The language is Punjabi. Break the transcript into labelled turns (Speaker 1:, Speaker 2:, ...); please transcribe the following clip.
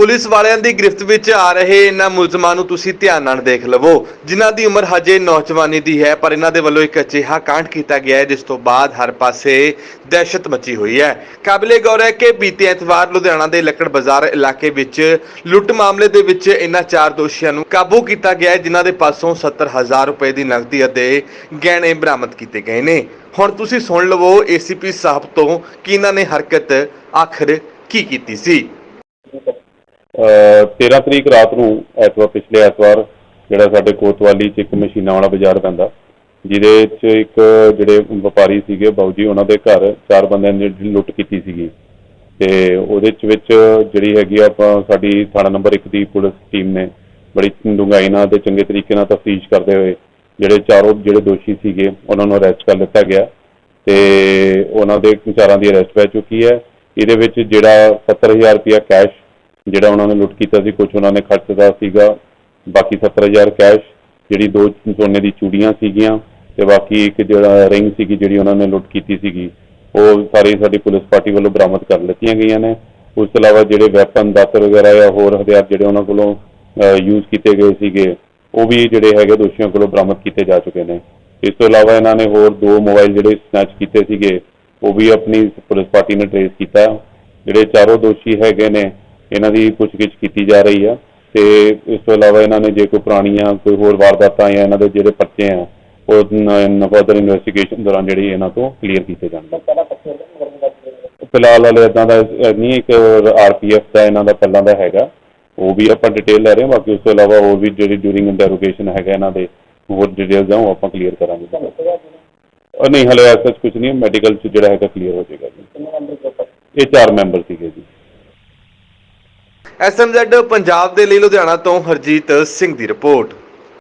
Speaker 1: ਪੁਲਿਸ ਵਾਲਿਆਂ ਦੀ ਗ੍ਰਿਫਤ ਵਿੱਚ ਆ ਰਹੇ ਇਹਨਾਂ ਮੁਲਜ਼ਮਾਂ ਨੂੰ ਤੁਸੀਂ ਧਿਆਨ ਨਾਲ ਦੇਖ ਲਵੋ। ਜਿਨ੍ਹਾਂ ਦੀ ਉਮਰ ਹਜੇ ਨੌਜਵਾਨੀ ਦੀ ਹੈ, ਪਰ ਇਹਨਾਂ ਦੇ ਵੱਲੋਂ ਇੱਕ ਅਜਿਹਾ ਕਾਂਡ ਕੀਤਾ ਗਿਆ ਹੈ, ਜਿਸ ਤੋਂ ਬਾਅਦ ਹਰ ਪਾਸੇ ਦਹਿਸ਼ਤ ਮਚੀ ਹੋਈ ਹੈ। ਕਾਬਲੇ ਗੌਰ ਹੈ ਕਿ ਬੀਤੇ ਐਤਵਾਰ ਲੁਧਿਆਣਾ ਦੇ ਲੱਕੜ ਬਾਜ਼ਾਰ ਇਲਾਕੇ ਵਿੱਚ ਲੁੱਟ ਮਾਮਲੇ ਦੇ ਵਿੱਚ ਇਹਨਾਂ ਚਾਰ ਦੋਸ਼ੀਆਂ ਨੂੰ ਕਾਬੂ ਕੀਤਾ ਗਿਆ ਹੈ, ਜਿਨ੍ਹਾਂ ਦੇ ਪਾਸੋਂ 70000 ਰੁਪਏ ਦੀ ਨਕਦੀ ਅਤੇ ਗਹਿਣੇ ਬਰਾਮਦ ਕੀਤੇ ਗਏ ਨੇ। ਹੁਣ ਤੁਸੀਂ ਸੁਣ ਲਵੋ ਏਸੀਪੀ ਸਾਹਿਬ ਤੋਂ ਕਿ ਇਹਨਾਂ ਨੇ ਹਰਕਤ ਆਖਰ ਕੀ ਕੀਤੀ ਸੀ।
Speaker 2: 13 ਤਰੀਕ ਰਾਤ ਨੂੰ ਐਤਵਾਰ, ਪਿਛਲੇ ਐਤਵਾਰ ਜਿਹੜਾ ਸਾਡੇ ਕੋਤਵਾਲੀ ਚ ਇੱਕ ਮਸ਼ੀਨਾਂ ਵਾਲਾ ਬਾਜ਼ਾਰ ਪੈਂਦਾ, ਜਿਹਦੇ ਚ ਇੱਕ ਜਿਹੜੇ ਵਪਾਰੀ ਸੀਗੇ, ਬਾਊ ਜੀ, ਉਹਨਾਂ ਦੇ ਘਰ ਚਾਰ ਬੰਦਿਆਂ ਨੇ ਲੁੱਟ ਕੀਤੀ ਸੀਗੀ। ਤੇ ਉਹਦੇ ਚ ਵਿੱਚ ਜਿਹੜੀ ਹੈਗੀ ਆ ਆਪਾਂ, ਸਾਡੀ ਥਾਣਾ ਨੰਬਰ 1 ਦੀ ਪੁਲਿਸ ਟੀਮ ਨੇ ਬੜੀ ਡੂੰਘਾਈ ਨਾਲ ਤੇ ਚੰਗੇ ਤਰੀਕੇ ਨਾਲ ਤਫਤੀਸ਼ ਕਰਦੇ ਹੋਏ ਜਿਹੜੇ ਚਾਰੋਂ ਜਿਹੜੇ ਦੋਸ਼ੀ ਸੀਗੇ, ਉਹਨਾਂ ਨੂੰ ਅਰੈਸਟ ਕਰ ਲਿੱਤਾ ਗਿਆ। ਤੇ ਉਹਨਾਂ ਦੇ ਚਾਰਾਂ ਦੀ ਅਰੈਸਟ ਪੈ ਚੁੱਕੀ ਹੈ। ਇਹਦੇ ਵਿੱਚ ਜਿਹੜਾ 70000 ਰੁਪਇਆ ਕੈਸ਼ ਜਿਹੜਾ ਉਹਨਾਂ ਨੇ ਲੁੱਟ ਕੀਤਾ ਸੀ ਕੁਝ ਉਹਨਾਂ ਨੇ ਖਰਚਦਾ ਸੀਗਾ। ਬਾਕੀ 70000 ਕੈਸ਼ ਜਿਹੜੀ ਦੋ ਸੋਨੇ ਦੀ ਚੂੜੀਆਂ ਸੀਗੀਆਂ ਤੇ ਬਾਕੀ ਇੱਕ ਜਿਹੜਾ ਰਿੰਗ ਸੀਗੀ ਜਿਹੜੀ ਉਹਨਾਂ ਨੇ ਲੁੱਟ ਕੀਤੀ ਸੀਗੀ, ਉਹ ਸਾਰੀ ਸਾਡੀ ਪੁਲਿਸ ਪਾਰਟੀ ਵੱਲੋਂ ਬਰਾਮਦ ਕਰ ਲਿੱਤੀਆਂ ਗਈਆਂ ਨੇ। ਉਸ ਤੋਂ ਇਲਾਵਾ ਜਿਹੜੇ ਵੈਪਨ, ਦਾਤਰ ਵਗੈਰਾ ਜਾਂ ਹੋਰ ਹਥਿਆਰ ਜਿਹੜੇ ਉਹਨਾਂ ਕੋਲੋਂ ਯੂਜ਼ ਕੀਤੇ ਗਏ ਸੀਗੇ, ਉਹ ਵੀ ਜਿਹੜੇ ਹੈਗੇ ਦੋਸ਼ੀਆਂ ਕੋਲੋਂ ਬਰਾਮਦ ਕੀਤੇ ਜਾ ਚੁੱਕੇ ਨੇ। ਇਸ ਤੋਂ ਇਲਾਵਾ ਇਹਨਾਂ ਨੇ ਹੋਰ ਦੋ ਮੋਬਾਈਲ ਜਿਹੜੇ ਸਨੈਚ ਕੀਤੇ ਸੀਗੇ, ਉਹ ਵੀ ਆਪਣੀ ਪੁਲਿਸ ਪਾਰਟੀ ਨੇ ਟ੍ਰੇਸ ਕੀਤਾ। ਜਿਹੜੇ ਚਾਰੋਂ ਦੋਸ਼ੀ ਹੈਗੇ ਨੇ ਇਹਨਾਂ ਦੀ ਪੁੱਛਗਿੱਛ ਕੀਤੀ ਜਾ ਰਹੀ ਆ ਤੇ ਇਸ ਤੋਂ ਇਲਾਵਾ ਇਹਨਾਂ ਨੇ ਜੇ ਕੋਈ ਪੁਰਾਣੀਆਂ ਕੋਈ ਹੋਰ ਵਾਰਦਾਤਾਂ ਜਾਂ ਇਹਨਾਂ ਦੇ ਜਿਹੜੇ ਪਰਚੇ ਆ ਉਹ ਫਰਦਰ ਇਨਵੈਸਟੀਗੇਸ਼ਨ ਦੌਰਾਨ ਜਿਹੜੀ ਇਹਨਾਂ ਤੋਂ ਕਲੀਅਰ ਕੀਤੇ ਜਾਣਗੇ ਫਿਲਹਾਲ ਵਾਲੇ ਇਦਾਂ ਦਾ ਨਹੀਂ ਇੱਕ ਆਰਪੀਐਫ ਦਾ ਇਹਨਾਂ ਦਾ ਪਹਿਲਾਂ ਦਾ ਹੈਗਾ। ਉਹ ਵੀ ਆਪਾਂ ਡਿਟੇਲ ਲੈ ਰਹੇ ਹਾਂ ਬਾਕੀ ਉਸ ਤੋਂ ਇਲਾਵਾ ਹੋਰ ਵੀ ਜਿਹੜੀ ਡਿਊਰਿੰਗ ਇੰਟਰੋਗੇਸ਼ਨ ਹੈਗਾ ਇਹਨਾਂ ਦੇ ਹੋਰ ਡਿਟੇਲਸ ਆ ਉਹ ਆਪਾਂ ਕਲੀਅਰ ਕਰਾਂਗੇ। ਨਹੀਂ ਹਲੇ ਐਸਾ ਕੁਝ ਨਹੀਂ ਮੈਡੀਕਲ ਚ ਜਿਹੜਾ ਹੈਗਾ ਕਲੀਅਰ ਹੋ ਜਾਏਗਾ ਜੀ। ਇਹ ਚਾਰ ਮੈਂਬਰ ਸੀਗੇ ਜੀ।
Speaker 1: ਐਸਐਮਜ਼ੈਡ ਪੰਜਾਬ ਦੇ ਲਈ ਲੁਧਿਆਣਾ ਤੋਂ ਹਰਜੀਤ ਸਿੰਘ ਦੀ ਰਿਪੋਰਟ।